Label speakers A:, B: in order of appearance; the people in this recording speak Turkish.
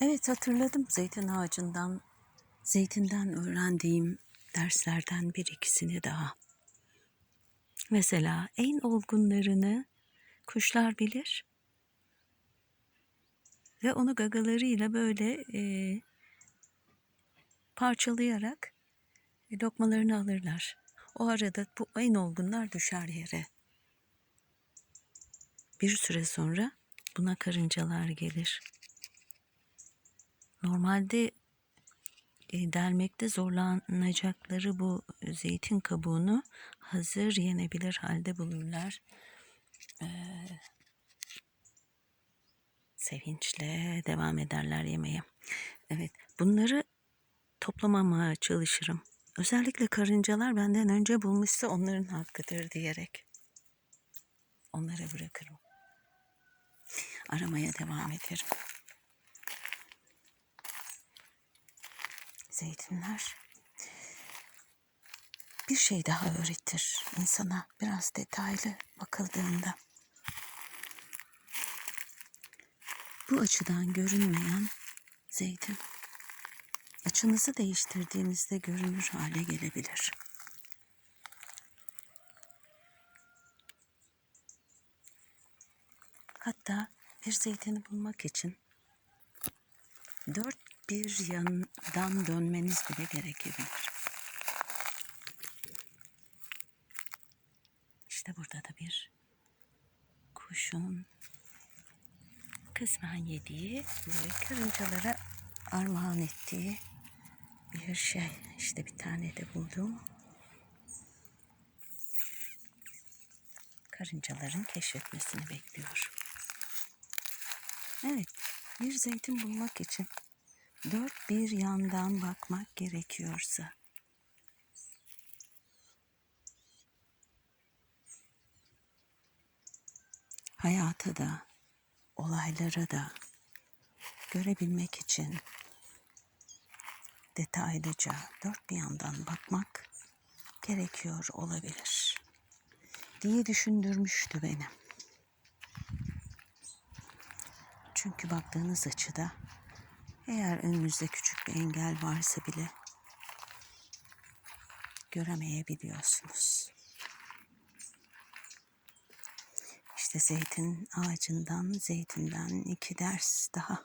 A: Evet hatırladım zeytin ağacından, zeytinden öğrendiğim derslerden bir ikisini daha. Mesela en olgunlarını kuşlar bilir ve onu gagalarıyla böyle e, parçalayarak e, lokmalarını alırlar. O arada bu en olgunlar düşer yere. Bir süre sonra buna karıncalar gelir. Normalde e, delmekte zorlanacakları bu zeytin kabuğunu hazır yenebilir halde bulurlar. Ee, sevinçle devam ederler yemeye. Evet, bunları toplamamaya çalışırım. Özellikle karıncalar benden önce bulmuşsa onların hakkıdır diyerek onlara bırakırım. Aramaya devam ederim. Zeytinler bir şey daha öğretir insana biraz detaylı bakıldığında. Bu açıdan görünmeyen zeytin açınızı değiştirdiğinizde görünür hale gelebilir. Hatta bir zeytini bulmak için dört bir yandan dönmeniz bile gerekebilir. İşte burada da bir kuşun kısmen yediği ve karıncalara armağan ettiği bir şey. İşte bir tane de buldum. Karıncaların keşfetmesini bekliyor. Evet, bir zeytin bulmak için dört bir yandan bakmak gerekiyorsa hayatı da olaylara da görebilmek için detaylıca dört bir yandan bakmak gerekiyor olabilir diye düşündürmüştü beni. Çünkü baktığınız açıda eğer önünüzde küçük bir engel varsa bile göremeyebiliyorsunuz. İşte zeytin ağacından, zeytinden iki ders daha.